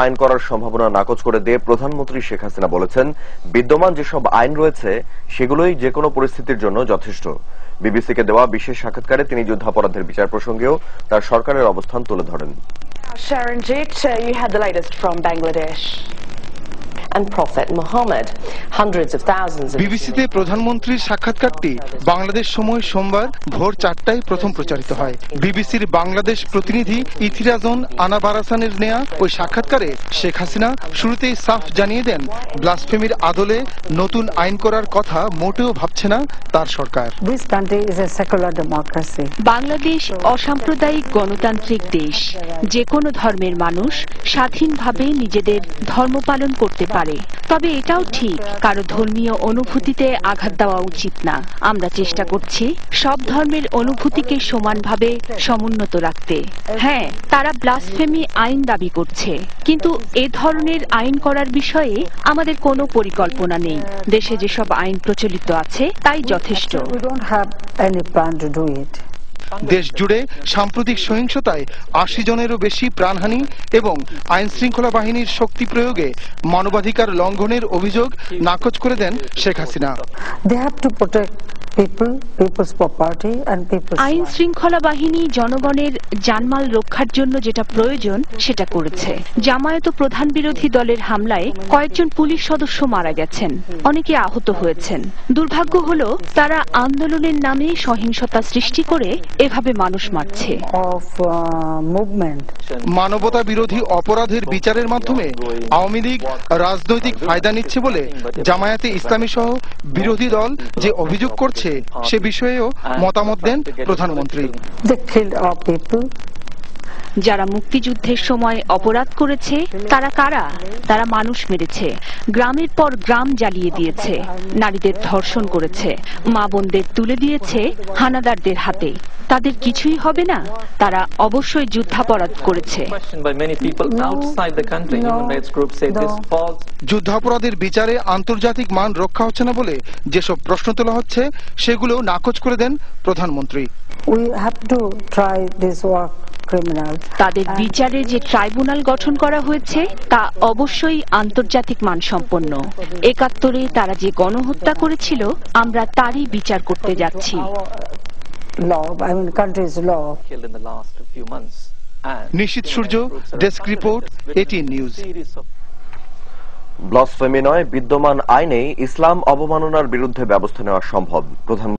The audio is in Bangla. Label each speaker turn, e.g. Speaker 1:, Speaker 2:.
Speaker 1: আইন করার সম্ভাবনা নাকচ করে দিয়ে প্রধানমন্ত্রী শেখ হাসিনা বলেছেন বিদ্যমান যেসব আইন রয়েছে সেগুলোই যে কোনো পরিস্থিতির জন্য যথেষ্ট বিবিসিকে দেওয়া বিশেষ সাক্ষাৎকারে তিনি যুদ্ধাপরাধের বিচার প্রসঙ্গেও তার সরকারের অবস্থান তুলে ধরেন
Speaker 2: Sharanjit, uh, you had the latest from Bangladesh.
Speaker 3: and Prophet Muhammad.
Speaker 4: বিবিসিতে প্রধানমন্ত্রীর সাক্ষাৎকারটি বাংলাদেশ সময় সোমবার ভোর চারটায় প্রথম প্রচারিত হয়। বিবিসির বাংলাদেশ প্রতিনিধি ইথিরাজন আনাবারাসানের নেয়া ওই সাক্ষাৎকারে শেখ হাসিনা শুরুতেই সাফ জানিয়ে দেন ব্লাসফেমির আদলে নতুন আইন করার কথা মোটেও ভাবছে না তার সরকার.
Speaker 5: বাংলাদেশ অসাম্প্রদায়িক গণতান্ত্রিক দেশ। যে কোনো ধর্মের মানুষ স্বাধীনভাবে নিজেদের ধর্ম পালন করতে পারে। তবে এটাও ঠিক কারও ধর্মীয় অনুভূতিতে আঘাত দেওয়া উচিত না। আমরা চেষ্টা করছি সব ধর্মের অনুভূতিকে সমানভাবে সমুন্নত রাখতে। হ্যাঁ তারা ব্লাসফেমি আইন দাবি করছে। কিন্তু এ ধরনের আইন করার বিষয়ে আমাদের কোনো পরিকল্পনা নেই। দেশে যেসব আইন প্রচলিত আছে, তাই যথেষ্ট।
Speaker 4: দেশ জুড়ে সাম্প্রতিক সহিংসতায় আশি জনেরও বেশি প্রাণহানি এবং আইন শৃঙ্খলা বাহিনীর শক্তি প্রয়োগে মানবাধিকার লঙ্ঘনের অভিযোগ নাকচ করে দেন Sheikh Hasina.
Speaker 6: They have to protect people, people's property and people's
Speaker 5: আইন শৃঙ্খলা বাহিনী জনগণের জানমাল রক্ষার জন্য যেটা প্রয়োজন সেটা করেছে। জামায়াত ও প্রধান বিরোধী দলের হামলায় কয়েকজন পুলিশ সদস্য মারা গেছেন। অনেকে আহত হয়েছেন। দুর্ভাগ্য হলো তারা আন্দোলনের নামে সহিংসতা সৃষ্টি করে এভাবে মানুষ মারছে।
Speaker 6: Uh.
Speaker 4: মানবতা বিরোধী অপরাধের বিচারের মাধ্যমে আওয়ামী লীগ রাজনৈতিক ফায়দা নিচ্ছে বলে জামায়াতে ইসলামী সহ বিরোধী দল যে অভিযোগ করছে সে বিষয়েও মতামত দেন প্রধানমন্ত্রী।
Speaker 5: যারা মুক্তিযুদ্ধের সময় অপরাধ করেছে তারা কারা? তারা মানুষ মেরেছে গ্রামের পর গ্রাম জ্বালিয়ে দিয়েছে নারীদের ধর্ষণ করেছে মা বোনদের তুলে দিয়েছে হানাদারদের হাতে। তাদের কিছুই হবে না তারা অবশ্যই যুদ্ধাপরাধ করেছে।
Speaker 4: যুদ্ধাপরাধের বিচারে আন্তর্জাতিক মান রক্ষা হচ্ছে না বলে যেসব প্রশ্ন তোলা হচ্ছে সেগুলো নাকচ করে দেন প্রধানমন্ত্রী।
Speaker 6: We have to try this criminals.
Speaker 5: তাদের বিচারে যে ট্রাইব্যুনাল গঠন করা হয়েছে তা অবশ্যই আন্তর্জাতিক মানসম্পন্ন। একাত্তরে তারা যে গণহত্যা করেছিল আমরা তারই বিচার করতে যাচ্ছি।
Speaker 6: Our law, I mean country's law.
Speaker 7: killed in the last few months. And
Speaker 4: Nishit Surya desk report ATN news
Speaker 1: blasphemy নয় বিদ্যমান আইনেই ইসলাম অবমাননার বিরুদ্ধে ব্যবস্থা নেওয়া সম্ভব। প্রধান